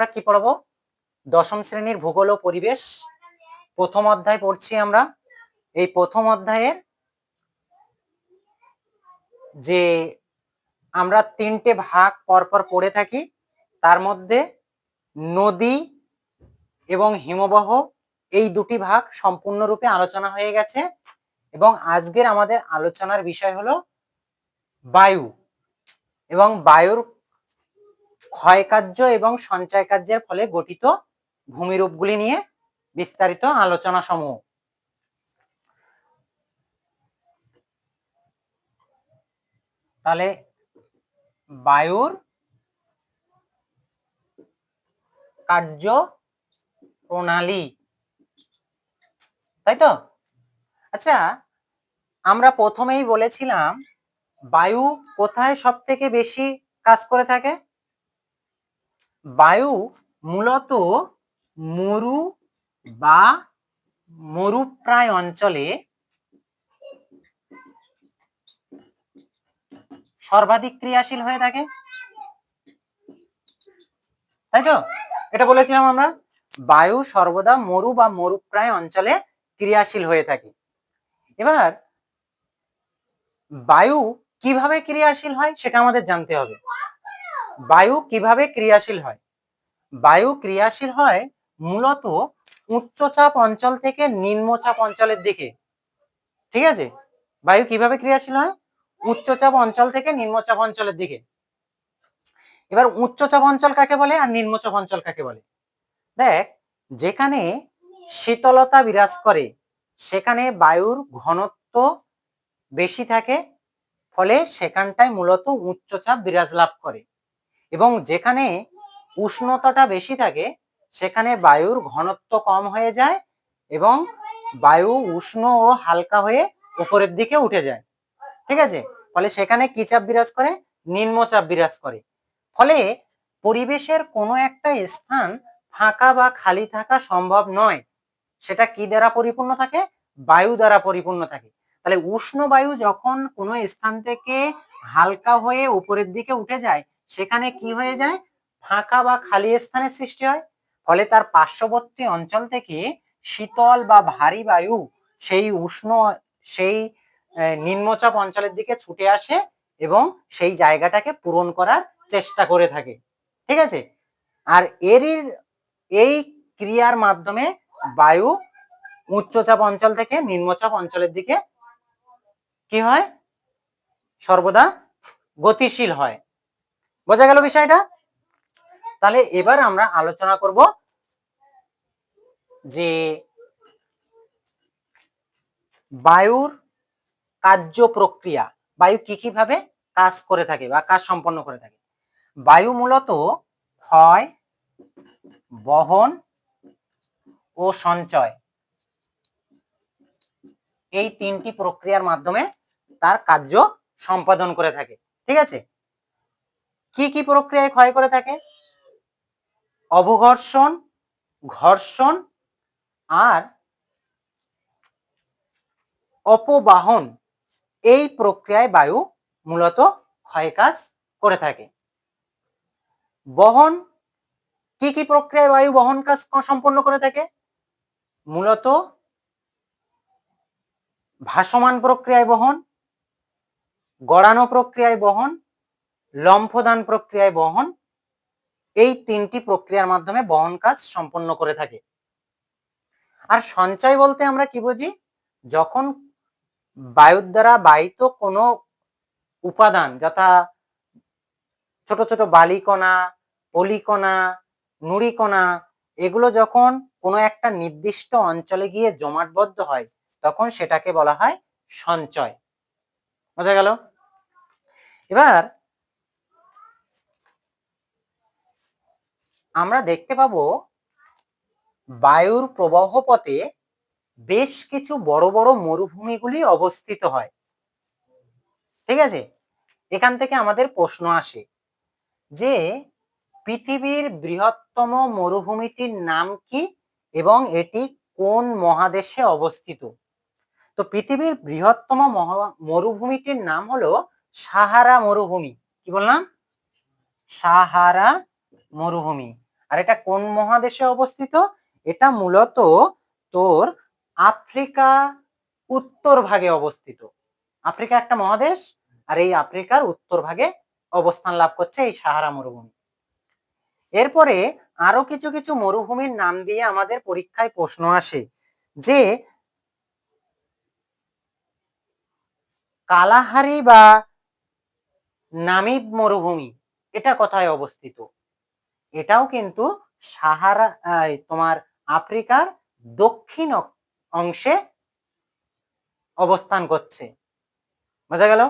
আমরা কি পড়ব? দশম শ্রেণির ভূগোল ও পরিবেশ। প্রথম অধ্যায় পড়ছি আমরা। এই প্রথম অধ্যায়ের যে আমরা তিনটে ভাগ পরপর পড়ে থাকি, তার মধ্যে নদী এবং হিমবাহ এই দুটি ভাগ সম্পূর্ণরূপে আলোচনা হয়ে গেছে এবং আজকের আমাদের আলোচনার বিষয় হলো বায়ু এবং বায়ুর ক্ষয়কার্য এবং সঞ্চয় কার্যের ফলে গঠিত ভূমিরূপগুলি নিয়ে বিস্তারিত আলোচনা সমূহ তাহলে বায়ুর কার্য প্রণালী, তাই তো? আচ্ছা আমরা প্রথমেই বলেছিলাম বায়ু কোথায় সব থেকে বেশি কাজ করে থাকে? বায়ু মূলত মরু বা মরুপ্রায় অঞ্চলে সর্বাধিক ক্রিয়াশীল হয়ে থাকে। তাই তো? এটা বলেছিলাম আমরা। বায়ু সর্বদা মরু বা মরুপ্রায় অঞ্চলে ক্রিয়াশীল হয়ে থাকে। এবার বায়ু কীভাবে ক্রিয়াশীল হয় সেটা আমাদের জানতে হবে। বায়ু কীভাবে ক্রিয়াশীল হয়? বায়ু ক্রিয়াশীল হয় মূলত উচ্চচাপ অঞ্চল থেকে নিম্নচাপ অঞ্চলের দিকে। ঠিক আছে? বায়ু কীভাবে ক্রিয়াশীল হয়? উচ্চচাপ অঞ্চল থেকে নিম্নচাপ অঞ্চলের দিকে। এবার উচ্চচাপ অঞ্চল কাকে বলে আর নিম্নচাপ অঞ্চল কাকে বলে? দেখ, যেখানে শীতলতা বিরাজ করে, সেখানে বায়ুর ঘনত্ব বেশি থাকে, ফলে সেখানটায় মূলত উচ্চচাপ বিরাজ লাভ করে। এবং যেখানে উষ্ণতাটা বেশি থাকে, সেখানে বায়ুর ঘনত্ব কম হয়ে যায় এবং বায়ু উষ্ণ ও হালকা হয়ে উপরের দিকে উঠে যায়। ঠিক আছে? ফলে সেখানে কি চাপ বিরাজ করে? নিম্নচাপ বিরাজ করে। ফলে পরিবেশের কোনো একটা স্থান ফাঁকা বা খালি থাকা সম্ভব নয়। সেটা কি দ্বারা পরিপূর্ণ থাকে? বায়ু দ্বারা পরিপূর্ণ থাকে। তাহলে উষ্ণ বায়ু যখন কোনো স্থান থেকে হালকা হয়ে উপরের দিকে উঠে যায় সেখানে কি হয়ে যায়? ফাঁকা বা খালি স্থানের সৃষ্টি হয়। ফলে তার পার্শ্ববর্তী অঞ্চল থেকে শীতল বা ভারী বায়ু সেই উষ্ণ, সেই নিম্নচাপ অঞ্চলের দিকে ছুটে আসে এবং সেই জায়গাটাকে পূরণ করার চেষ্টা করে থাকে। ঠিক আছে? আর এরই, এই ক্রিয়ার মাধ্যমে বায়ু উচ্চচাপ অঞ্চল থেকে নিম্নচাপ অঞ্চলের দিকে কি হয়? সর্বদা গতিশীল হয়। বোঝা গেল বিষয়টা? তাহলে এবার আমরা আলোচনা করব যে বায়ুর কার্য প্রক্রিয়া, বায়ু কি কীভাবে কাজ করে থাকে বা কাজ সম্পন্ন করে থাকে? বায়ু মূলত ক্ষয়, বহন ও সঞ্চয়। এই তিনটি প্রক্রিয়ার মাধ্যমে তার কার্য সম্পাদন করে থাকে। ঠিক আছে? কি কি প্রক্রিয়ায় ক্ষয় করে থাকে? অবঘর্ষণ, ঘর্ষণ আর অপবাহন। এই প্রক্রিয়ায় বায়ু মূলত ক্ষয় কাজ করে থাকে। বহন, কি কি প্রক্রিয়ায় বায়ু বহন কাজ সম্পন্ন করে থাকে? মূলত ভাসমান প্রক্রিয়ায় বহন, গড়ানো প্রক্রিয়ায় বহন লম্ফদান প্রক্রিয়ায় বহন, এই তিনটি প্রক্রিয়ার মাধ্যমে বহন কাজ সম্পন্ন করে থাকে। আর সঞ্চয় বলতে আমরা কি বুঝি? যখন বায়ুর দ্বারা বাহিত কোনো উপাদান, যথা ছোট ছোট বালিকণা পলিকণা নুড়িকণা, এগুলো যখন কোনো একটা নির্দিষ্ট অঞ্চলে গিয়ে জমাটবদ্ধ হয়, তখন সেটাকে বলা হয় সঞ্চয়। বোঝা গেল? এবার আমরা দেখতে পাব বায়ুর প্রবাহ পথে বেশ কিছু বড় বড় মরুভূমিগুলি অবস্থিত হয়। ঠিক আছে? এখান থেকে আমাদের প্রশ্ন আসে যে পৃথিবীর বৃহত্তম মরুভূমিটির নাম কি এবং এটি কোন মহাদেশে অবস্থিত? তো পৃথিবীর বৃহত্তম মরুভূমিটির নাম হলো সাহারা মরুভূমি। কি বললাম? সাহারা মরুভূমি। আর এটা কোন মহাদেশে অবস্থিত? এটা মূলত তোর আফ্রিকা উত্তর ভাগে অবস্থিত। আফ্রিকা একটা মহাদেশ, আর এই আফ্রিকার উত্তর ভাগে অবস্থান লাভ করছে এই সাহারা মরুভূমি। এরপরে আরও কিছু কিছু মরুভূমির নাম দিয়ে আমাদের পরীক্ষায় প্রশ্ন আসে, যে কালাহারি বা নামিব মরুভূমি, এটা কোথায় অবস্থিত? এটাও কিন্তু সাহারা তোমার আফ্রিকার দক্ষিণ অংশে অবস্থান করছে। বোঝা গেল?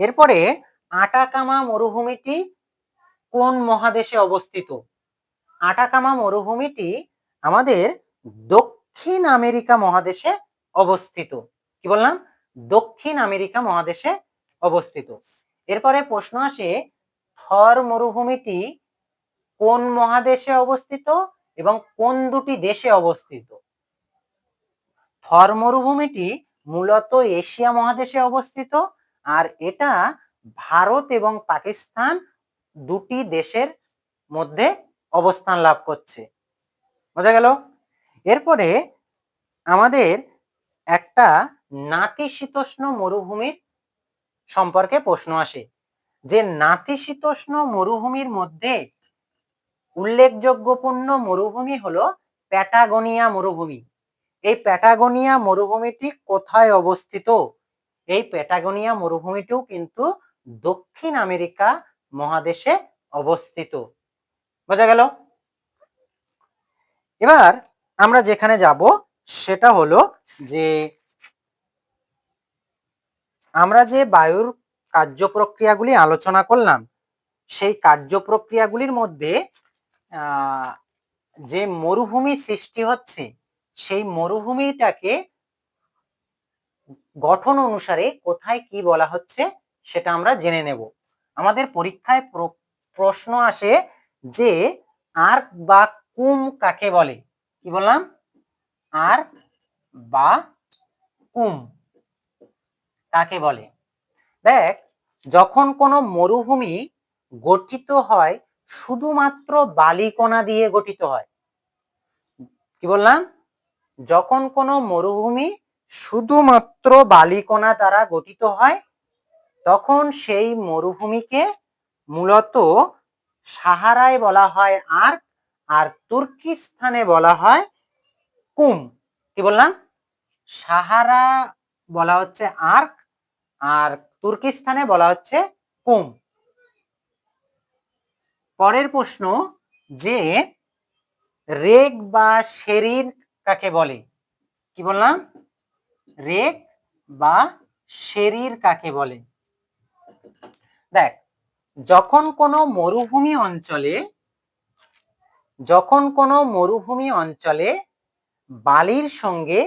এরপরে আটাকামা মরুভূমিটি কোন মহাদেশে অবস্থিত? আটাকামা মরুভূমিটি আমাদের দক্ষিণ আমেরিকা মহাদেশে অবস্থিত। কি বললাম? দক্ষিণ আমেরিকা মহাদেশে অবস্থিত। এরপরে প্রশ্ন আসে, থর মরুভূমিটি কোন মহাদেশে অবস্থিত এবং কোন দুটি দেশে অবস্থিত? থর মরুভূমিটি মূলত এশিয়া মহাদেশে অবস্থিত, আর এটা ভারত এবং পাকিস্তান দুটি দেশের মধ্যে অবস্থান লাভ করছে। বোঝা গেল? এরপরে আমাদের একটা নাতিশীতোষ্ণ মরুভূমির সম্পর্কে প্রশ্ন আসে। যে নাতিশীতোষ্ণ মরুভূমির মধ্যে উল্লেখযোগ্যপূর্ণ মরুভূমি হলো প্যাটাগোনিয়া মরুভূমি। এই প্যাটাগোনিয়া মরুভূমিটি কোথায় অবস্থিত? এই প্যাটাগোনিয়া মরুভূমিটিও কিন্তু দক্ষিণ আমেরিকা মহাদেশে অবস্থিত। বোঝা গেল? এবার আমরা যেখানে যাব, সেটা হলো যে আমরা যে বায়ুর কার্য প্রক্রিয়াগুলি আলোচনা করলাম, সেই কার্য প্রক্রিয়াগুলির মধ্যে যে মরুভূমি সৃষ্টি হচ্ছে, সেই মরুভূমিটাকে গঠন অনুসারে কোথায় কি বলা হচ্ছে সেটা আমরা জেনে নেব। আমাদের পরীক্ষায় প্র- প্রশ্ন আসে যে আর্ক বা কুম কাকে বলে? কি বললাম? আর্ক বা কুম কাকে বলে? দেখ, যখন কোনো মরুভূমি গঠিত হয় শুধুমাত্র বালিকণা দিয়ে গঠিত হয়। কি বললাম? যখন কোনো মরুভূমি শুধুমাত্র বালিকণা দ্বারা গঠিত হয়, তখন সেই মরুভূমিকে মূলত সাহারায় বলা হয় আর্ক, আর তুর্কিস্তানে বলা হয় কুম। কি বললাম? সাহারা বলা হচ্ছে আর্ক, আর তুর্কিস্তানে বলা হচ্ছে কুম। পরের প্রশ্ন যে রেগ বা শেরির কাকে বলে? কি বললাম? রেগ বা শেরির কাকে বলে? দেখ, যখন কোনো মরুভূমি অঞ্চলে, যখন কোনো মরুভূমি অঞ্চলে বালির সঙ্গে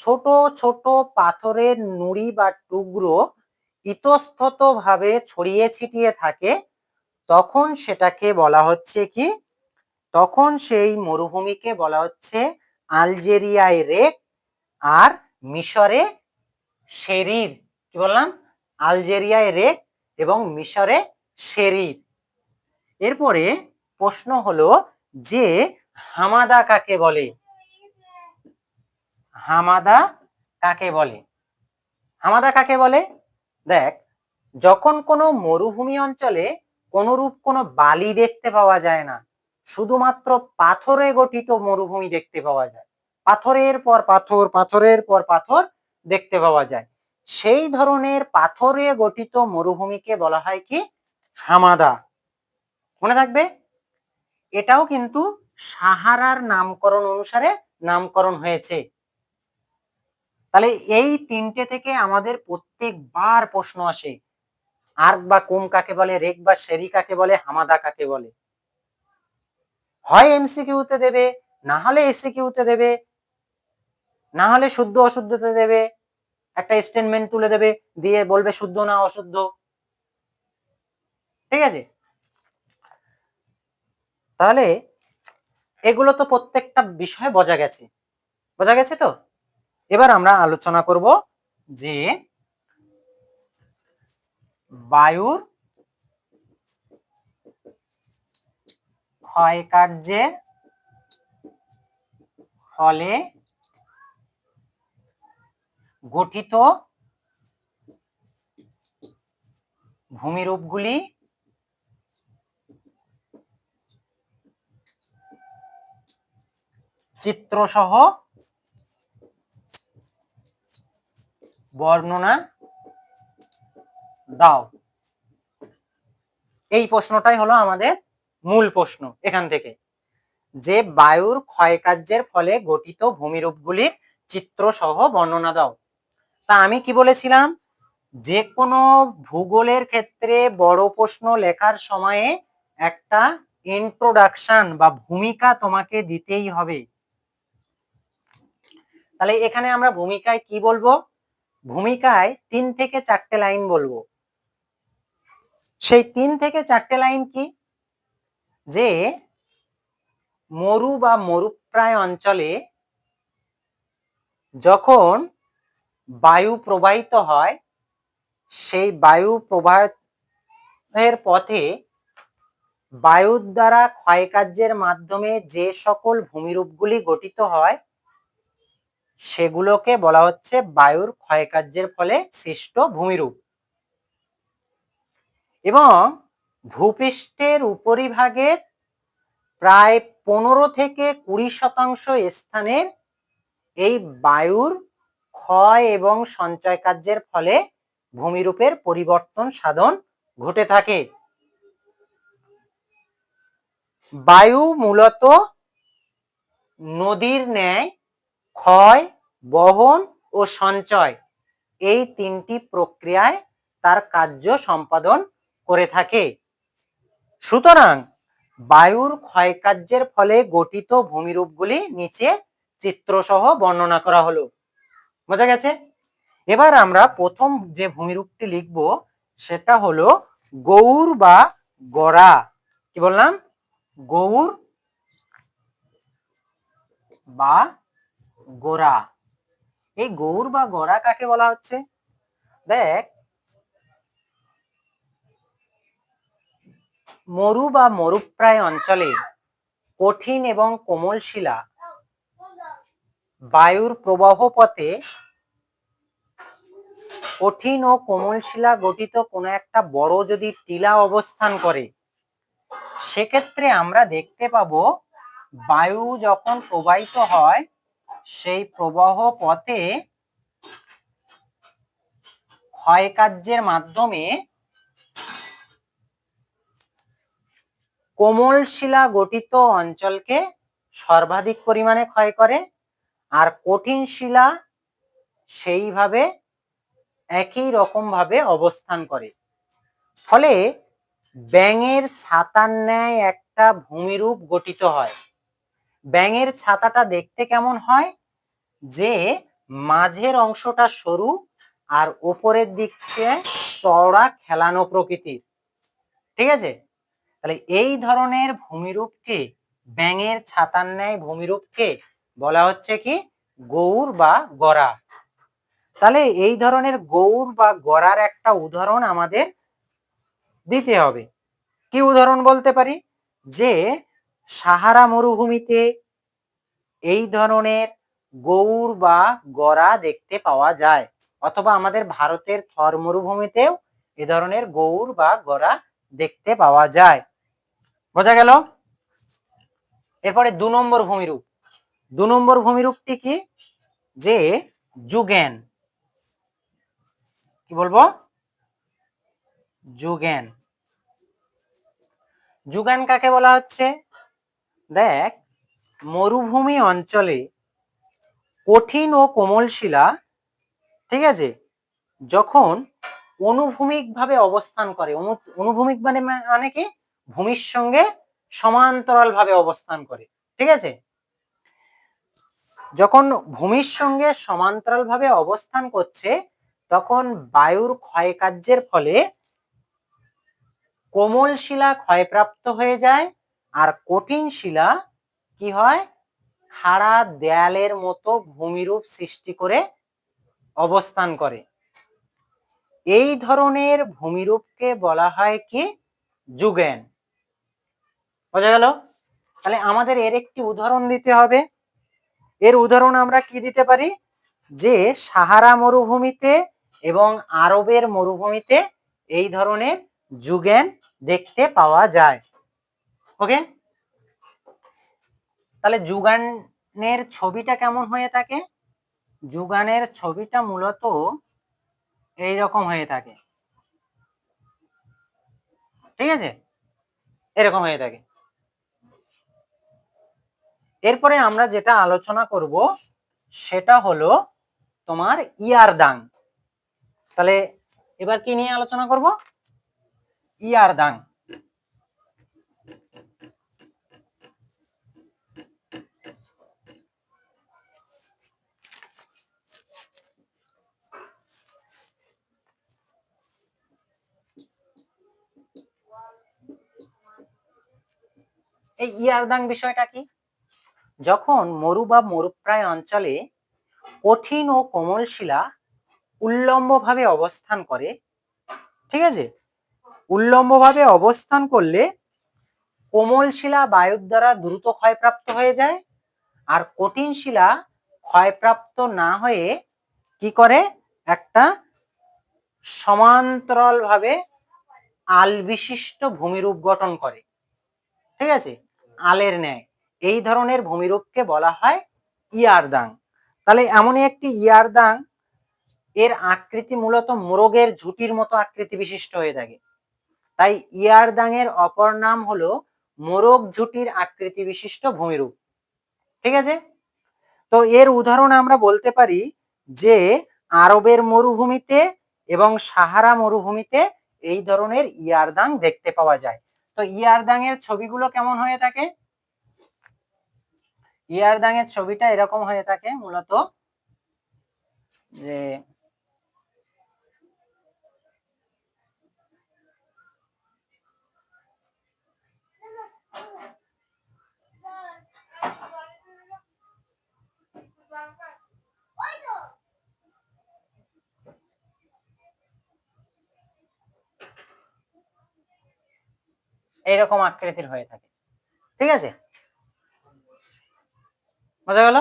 ছোট ছোট পাথরের নুড়ি বা টুকরো ইতস্তত ভাবে ছড়িয়ে ছিটিয়ে থাকে তখন সেটাকে বলা হচ্ছে কি? তখন সেই মরুভূমিকে বলা হচ্ছে আলজেরিয়ায় রেক আর মিশরে শেরির। কি বললাম? আলজেরিয়ায় রেক এবং মিশরে শেরির। এরপরে প্রশ্ন হলো যে হামাদা কাকে বলে? হামাদা কাকে বলে? হামাদা কাকে বলে? দেখ, যখন কোনো মরুভূমি অঞ্চলে কোনরূপ কোনো বালি দেখতে পাওয়া যায় না। শুধুমাত্র পাথরে গঠিত মরুভূমি দেখতে পাওয়া যায়। পাথরের পর পাথর, পাথরের পর পাথর দেখতে পাওয়া যায়। সেই ধরনের পাথরে গঠিত মরুভূমিকে বলা হয় কি? হামাদা। মনে থাকবে? এটাও কিন্তু সাহারার নামকরণ অনুসারে নামকরণ হয়েছে। তাহলে এই তিনটে থেকে আমাদের প্রত্যেকবার প্রশ্ন আসে আর্ক বা কুম কাকে বলে, রেক বা শেরি কাকে বলে, হামাদা কাকে বলে? হয় এমসিকিউতে দেবে, না হলে এসিকিউতে দেবে, না হলে শুদ্ধ অশুদ্ধতে দেবে, একটা স্টেটমেন্ট তুলে দেবে, দিয়ে বলবে শুদ্ধ না অশুদ্ধ। ঠিক আছে? তাহলে এগুলো তো প্রত্যেকটা বিষয় বোঝা গেছে। বোঝা গেছে তো? এবার আমরা আলোচনা করব যে বায়ুর ক্ষয়কার্যের ফলে গঠিত ভূমিরূপগুলি চিত্রসহ বর্ণনা দাও। এই প্রশ্নটাই হলো আমাদের মূল প্রশ্ন এখান থেকে। যে বায়ুর ক্ষয়কার্যের ফলে গঠিত ভূমিরূপগুলির চিত্র সহ বর্ণনা দাও। তা আমি কি বলেছিলাম? যে কোনো ভূগোলের ক্ষেত্রে বড় প্রশ্ন লেখার সময়ে একটা ইন্ট্রোডাকশন বা ভূমিকা তোমাকে দিতেই হবে। তাহলে এখানে আমরা ভূমিকায় কি বলব? ভূমিকায় তিন থেকে চারটে লাইন বলব। সেই তিন থেকে চারটে লাইন কি? যে মরু বা মরুপ্রায় অঞ্চলে যখন বায়ু প্রবাহিত হয়, সেই বায়ু প্রবাহের পথে বায়ুর দ্বারা ক্ষয়কার্যের মাধ্যমে যে সকল ভূমিরূপগুলি গঠিত হয়, সেগুলোকে বলা হচ্ছে বায়ুর ক্ষয়কার্যের ফলে সৃষ্ট ভূমিরূপ। এবং ভূপৃষ্ঠের উপরিভাগের প্রায় পনেরো থেকে কুড়ি শতাংশ স্থানের এই বায়ুর ক্ষয় এবং সঞ্চয় কার্যের ফলে ভূমিরূপের পরিবর্তন সাধন ঘটে থাকে। বায়ু মূলত নদীর ন্যায় ক্ষয়, বহন ও সঞ্চয় এই তিনটি প্রক্রিয়ায় তার কার্য সম্পাদন করে থাকে। সুতরাং বায়ুর ক্ষয়কার্যের ফলে গঠিত ভূমিরূপগুলি নিচে চিত্রসহ বর্ণনা করা হলো। বোঝা গেছে? এবার আমরা প্রথম যে ভূমিরূপটি লিখব, সেটা হলো গৌর বা গড়া। কি বললাম? গৌর বা গোড়া। এই গৌর বা গোড়া কাকে বলা হচ্ছে? দেখ মরু বা মরুপ্রায় অঞ্চলে কঠিন এবং কোমল শিলা বায়ুর প্রবাহ পথে কঠিন ও কোমল শিলা গঠিত কোনো একটা বড় যদি টিলা অবস্থান করে, সেক্ষেত্রে আমরা দেখতে পাব বায়ু যখন প্রবাহিত হয়, সেই প্রবাহ পথে ক্ষয়কার্যের মাধ্যমে কোমল শিলা গঠিত অঞ্চলকে সর্বাধিক পরিমাণে ক্ষয় করে, আর কঠিন শিলা সেইভাবে একই রকম ভাবে অবস্থান করে। ফলে ব্যাঙের ছাতার ন্যায় একটা ভূমিরূপ গঠিত হয়। ব্যাঙের ছাতাটা দেখতে কেমন হয়? যে মাঝের অংশটা সরু আর ওপরের দিককে চওড়া খেলানো প্রকৃতির। ঠিক আছে? তাহলে এই ধরনের ভূমিরূপকে, ব্যাঙের ছাতার ন্যায় ভূমিরূপকে বলা হচ্ছে কি? গৌর বা গড়া। তাহলে এই ধরনের গৌর বা গড়ার একটা উদাহরণ আমাদের দিতে হবে। কি উদাহরণ বলতে পারি? যে সাহারা মরুভূমিতে এই ধরনের গৌর বা গড়া দেখতে পাওয়া যায়। অথবা আমাদের ভারতের থর মরুভূমিতেও এ ধরনের গৌর বা গড়া দেখতে পাওয়া যায়। বোঝা গেল? এরপরে দু নম্বর ভূমিরূপ। দু নম্বর ভূমিরূপটি কি? যে যুগেন। কি বলব? যুগেন। যুগান কাকে বলা হচ্ছে? দেখ, মরুভূমি অঞ্চলে কঠিন ও কোমল শিলা, ঠিক আছে, যখন অনুভূমিক ভাবে অবস্থান করে। অনু- অনুভূমিক মানে মানে কি? ভূমির সঙ্গে সমান্তরাল ভাবে অবস্থান করে, ঠিক আছে? যখন ভূমির সঙ্গে সমান্তরাল ভাবে অবস্থান করছে, তখন বায়ুর ক্ষয়কার্যের ফলে কোমল শিলা ক্ষয়প্রাপ্ত হয়ে যায়, আর কঠিন শিলা কি হয়? খাড়া দেয়ালের মতো ভূমিরূপ সৃষ্টি করে অবস্থান করে। এই ধরনের ভূমিরূপকে বলা হয় কি? যুগেন। বোঝা গেল? তাহলে আমাদের এর একটি উদাহরণ দিতে হবে। এর উদাহরণ আমরা কি দিতে পারি? যে সাহারা মরুভূমিতে এবং আরবের মরুভূমিতে এই ধরনের যুগেন দেখতে পাওয়া যায়। ওকে? তাহলে যুগানের ছবিটা কেমন হয়ে থাকে? যুগানের ছবিটা মূলত এই রকম হয়ে থাকে। ঠিক আছে? এরকম হয়ে থাকে। এরপরে আমরা যেটা আলোচনা করব, সেটা হলো তোমার ইয়ারদাং। তাহলে এবার কি নিয়ে আলোচনা করব? ইয়ারদাং। এই ইয়ারদাং বিষয়টা কি? যখন মরু বা মরুপ্রায় অঞ্চলে কঠিন ও কোমল শিলা উল্লম্বভাবে অবস্থান করে, ঠিক আছে? উল্লম্বভাবে অবস্থান করলে কোমল শিলা বায়ুর দ্বারা দ্রুত ক্ষয়প্রাপ্ত হয়ে যায় আর কঠিন শিলা ক্ষয়প্রাপ্ত না হয়ে কি করে? একটা সমান্তরালভাবে আল বিশিষ্ট ভূমিরূপ গঠন করে, ঠিক আছে? আলের ন্যায়। এই ধরনের ভূমিরূপকে বলা হয় ইয়ারদাং। তাহলে এমনই একটি ইয়ারদাং, এর আকৃতি মূলত মোরগের ঝুটির মতো আকৃতি বিশিষ্ট হয়ে থাকে। তাই ইয়ারদাং এর অপর নাম হলো মোরগ ঝুটির আকৃতি বিশিষ্ট ভূমিরূপ। ঠিক আছে? তো এর উদাহরণ আমরা বলতে পারি যে আরবের মরুভূমিতে এবং সাহারা মরুভূমিতে এই ধরনের ইয়ারদাং দেখতে পাওয়া যায়। তো ইয়ারদাং এর ছবিগুলো কেমন হয়ে থাকে? ইয়ারদাং এর ছবিটা এরকম হয়ে থাকে মূলত যে এইরকম আকৃতির হয়ে থাকে। ঠিক আছে? বোঝা গেল?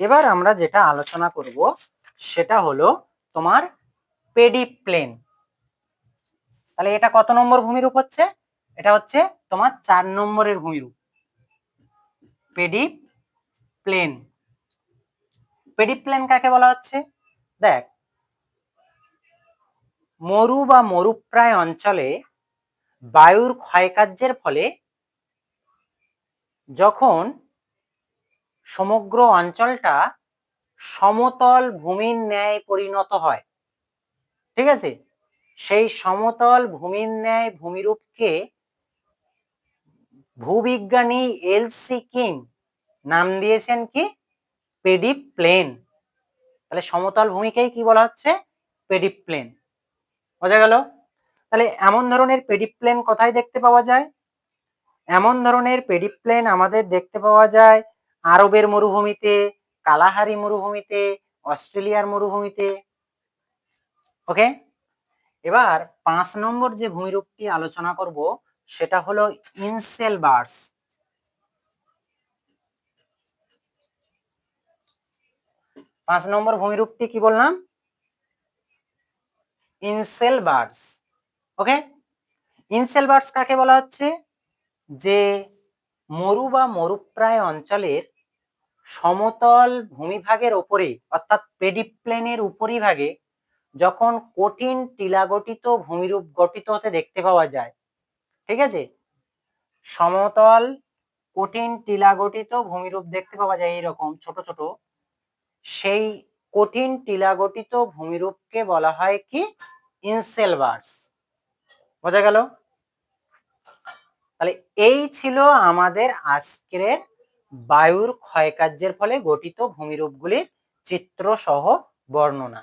এবার আমরা যেটা আলোচনা করব, সেটা হলো তোমার পেডি প্লেন। তাহলে এটা কত নম্বর ভূমিরূপ হচ্ছে? এটা হচ্ছে তোমার চার নম্বরের ভূমিরূপ। Paddy plane. পেডি প্লেন কাকে বলা হচ্ছে? দেখ, মরু বা মরুপ্রায় অঞ্চলে বায়ুর ক্ষয়কার্যের ফলে যখন সমগ্র অঞ্চলটা সমতল ভূমির ন্যায় পরিণত হয়, ঠিক আছে? সেই সমতল ভূমির ন্যায় ভূমিরূপকে ভূবিজ্ঞানী এল সি কিং নাম দিয়েছেন কি? পেডি প্লেন তাহলে সমতল ভূমিকেই কি বলা হচ্ছে? পেডি প্লেন বোঝা গেল? তাহলে এমন ধরনের পেডিপ্লেন কোথায় দেখতে পাওয়া যায়? এমন ধরনের পেডিপ্লেন আমাদের দেখতে পাওয়া যায়। আরবের মরুভূমিতে, কালাহারি মরুভূমিতে, অস্ট্রেলিয়ার মরুভূমিতে। ওকে এবার পাঁচ নম্বর যে ভূমিরূপটি আলোচনা করব, সেটা হলো ইনসেল বার্স। পাঁচ নম্বর ভূমিরূপটি কি বললাম? Inselbergs okay inselbergs কাকে বলা হচ্ছে? যে মরু বা মরুপ্রায় অঞ্চলের সমতল ভূমিভাগের ওপরে, অর্থাৎ পেডিপ্লেনের উপরিভাগে যখন কঠিন টিলাগঠিত ভূমিরূপ গঠিত হতে দেখতে পাওয়া যায়, ঠিক আছে? সমতল কঠিন টিলাগঠিত ভূমিরূপ দেখতে পাওয়া যায় এইরকম, ছোট ছোট। সেই কঠিন টিলাগঠিত ভূমিরূপকে বলা হয় কি? ইনসেলভার্স। বোঝা গেল? তাহলে এই ছিল আমাদের আজকের বায়ুর ক্ষয়কার্যের ফলে গঠিত ভূমিরূপগুলির চিত্র সহ বর্ণনা।